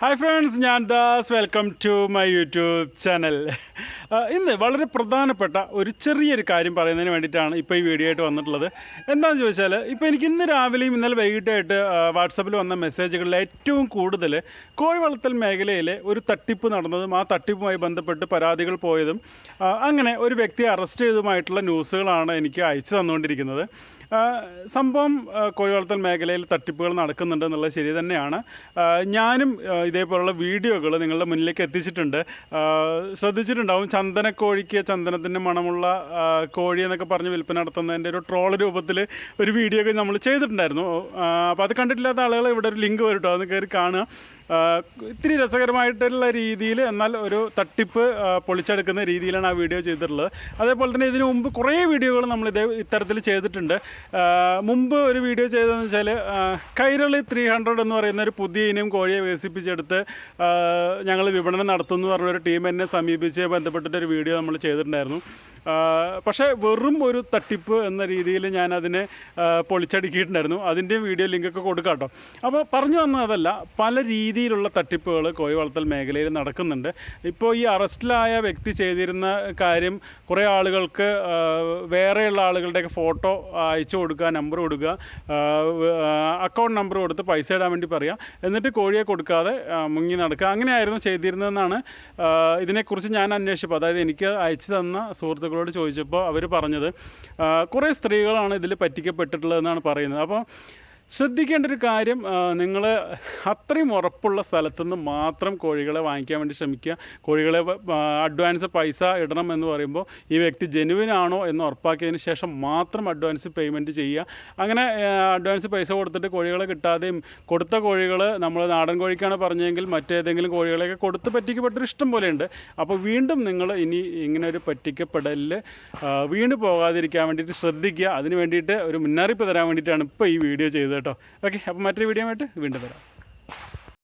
Hi friends ഞാൻ Das. Welcome to my YouTube channel ഇന്ന് വളരെ പ്രധാനപ്പെട്ട ഒരു ചെറിയൊരു കാര്യം പറയുന്നതിന് വേണ്ടിയിട്ടാണ് ഇപ്പോൾ ഈ വീഡിയോ ആയിട്ട് വന്നിട്ടുള്ളത്. എന്താണെന്ന് ചോദിച്ചാൽ ഇപ്പോൾ എനിക്ക് ഇന്ന് രാവിലെയും ഇന്നലെ വൈകിട്ടായിട്ട് വാട്സപ്പിൽ വന്ന മെസ്സേജുകളിൽ ഏറ്റവും കൂടുതൽ കോഴി വളർത്തൽ മേഖലയിൽ ഒരു തട്ടിപ്പ് നടന്നതും ആ തട്ടിപ്പുമായി ബന്ധപ്പെട്ട് പരാതികൾ പോയതും അങ്ങനെ ഒരു വ്യക്തിയെ അറസ്റ്റ് ചെയ്തതുമായിട്ടുള്ള ന്യൂസുകളാണ് എനിക്ക് അയച്ചു തന്നുകൊണ്ടിരിക്കുന്നത്. സംഭവം കോഴി വളർത്തൽ മേഖലയിൽ തട്ടിപ്പുകൾ നടക്കുന്നുണ്ട് എന്നുള്ളത് ശരി തന്നെയാണ്. ഞാനും ഇതേപോലുള്ള വീഡിയോകൾ നിങ്ങളുടെ മുന്നിലേക്ക് എത്തിച്ചിട്ടുണ്ട്. ശ്രദ്ധിച്ചിട്ടുണ്ടാവും ചന്ദനക്കോഴിക്ക് ചന്ദനത്തിന്റെ മണമുള്ള കോഴി എന്നൊക്കെ പറഞ്ഞ് വിൽപ്പന നടത്തുന്നതിന്റെ ഒരു ട്രോൾ രൂപത്തിൽ ഒരു വീഡിയോ ഒക്കെ നമ്മൾ ചെയ്തിട്ടുണ്ടായിരുന്നു. അപ്പോൾ അത് കണ്ടിട്ടില്ലാത്ത ആളുകൾ ഇവിടെ ഒരു ലിങ്ക് വരും കേട്ടോ അത് കയറി കാണുക. ഇത്തിരി രസകരമായിട്ടുള്ള രീതിയിൽ എന്നാൽ ഒരു തട്ടിപ്പ് പൊളിച്ചെടുക്കുന്ന രീതിയിലാണ് ആ വീഡിയോ ചെയ്തിട്ടുള്ളത്. അതേപോലെ തന്നെ ഇതിനു മുമ്പ് കുറേ വീഡിയോകൾ നമ്മൾ ഇതേ ഇത്തരത്തിൽ ചെയ്തിട്ടുണ്ട്. മുമ്പ് ഒരു വീഡിയോ ചെയ്തതെന്ന് വെച്ചാൽ കൈരളി ത്രീ ഹൺഡ്രഡ് എന്ന് പറയുന്ന ഒരു പുതിയ ഇനം കോഴിയെ വികസിപ്പിച്ചെടുത്ത് ഞങ്ങൾ വിപണനം നടത്തുന്നു പറഞ്ഞൊരു ടീം എന്നെ സമീപിച്ച് ബന്ധപ്പെട്ടിട്ടൊരു വീഡിയോ നമ്മൾ ചെയ്തിട്ടുണ്ടായിരുന്നു. പക്ഷേ വെറും ഒരു തട്ടിപ്പ് എന്ന രീതിയിൽ ഞാൻ അതിനെ പൊളിച്ചടുക്കിയിട്ടുണ്ടായിരുന്നു. അതിന്റെയും വീഡിയോ ലിങ്കൊക്കെ കൊടുക്കാം കേട്ടോ അപ്പോൾ പറഞ്ഞു വന്നതല്ല പല രീതിയിലുള്ള തട്ടിപ്പുകൾ കോഴി വളർത്തൽ മേഖലയിൽ നടക്കുന്നുണ്ട്. ഇപ്പോൾ ഈ അറസ്റ്റിലായ വ്യക്തി ചെയ്തിരുന്ന കാര്യം കുറേ ആളുകൾക്ക് വേറെയുള്ള ആളുകളുടെയൊക്കെ ഫോട്ടോ അയച്ചു കൊടുക്കുക നമ്പർ കൊടുക്കുക അക്കൗണ്ട് നമ്പർ കൊടുത്ത് പൈസ ഇടാൻ വേണ്ടി പറയാം. എന്നിട്ട് കോഴിയെ കൊടുക്കാതെ മുങ്ങി നടക്കുക. അങ്ങനെയായിരുന്നു ചെയ്തിരുന്നതെന്നാണ് ഇതിനെക്കുറിച്ച് ഞാൻ അന്വേഷിച്ചപ്പോൾ അതായത് എനിക്ക് അയച്ചു തന്ന സുഹൃത്തുക്കളോട് ചോദിച്ചപ്പോൾ അവർ പറഞ്ഞത് കുറേ സ്ത്രീകളാണ് ഇതിൽ പറ്റിക്കപ്പെട്ടിട്ടുള്ളതെന്നാണ് പറയുന്നത്. അപ്പോൾ ശ്രദ്ധിക്കേണ്ട ഒരു കാര്യം നിങ്ങൾ അത്രയും ഉറപ്പുള്ള സ്ഥലത്തുനിന്ന് മാത്രം കോഴികളെ വാങ്ങിക്കാൻ വേണ്ടി ശ്രമിക്കുക. കോഴികളെ അഡ്വാൻസ് പൈസ ഇടണം എന്ന് പറയുമ്പോൾ ഈ വ്യക്തി ജെനുവിൻ ആണോ എന്ന് ഉറപ്പാക്കിയതിന് ശേഷം മാത്രം അഡ്വാൻസ് പേയ്മെന്റ് ചെയ്യുക. അങ്ങനെ അഡ്വാൻസ് പൈസ കൊടുത്തിട്ട് കോഴികളെ കിട്ടാതെയും കൊടുത്ത കോഴികൾ നമ്മൾ നാടൻ കോഴിക്കാണ് പറഞ്ഞതെങ്കിൽ മറ്റേതെങ്കിലും കോഴികളെയൊക്കെ കൊടുത്ത് പറ്റിക്കപ്പെട്ടൊരു ഇഷ്ടം പോലെയുണ്ട്. അപ്പോൾ വീണ്ടും നിങ്ങൾ ഇനി ഇങ്ങനെ ഒരു പറ്റിക്കപ്പെടലിൽ വീണ് പോകാതിരിക്കാൻ വേണ്ടിയിട്ട് ശ്രദ്ധിക്കുക. അതിന് വേണ്ടിയിട്ട് ഒരു മുന്നറിയിപ്പ് തരാൻ വേണ്ടിയിട്ടാണ് ഇപ്പോൾ ഈ വീഡിയോ ചെയ്തത്. കേട്ടോ. ഓക്കെ അപ്പോൾ മറ്റൊരു വീഡിയോ ആയിട്ട് വീണ്ടും വരാം.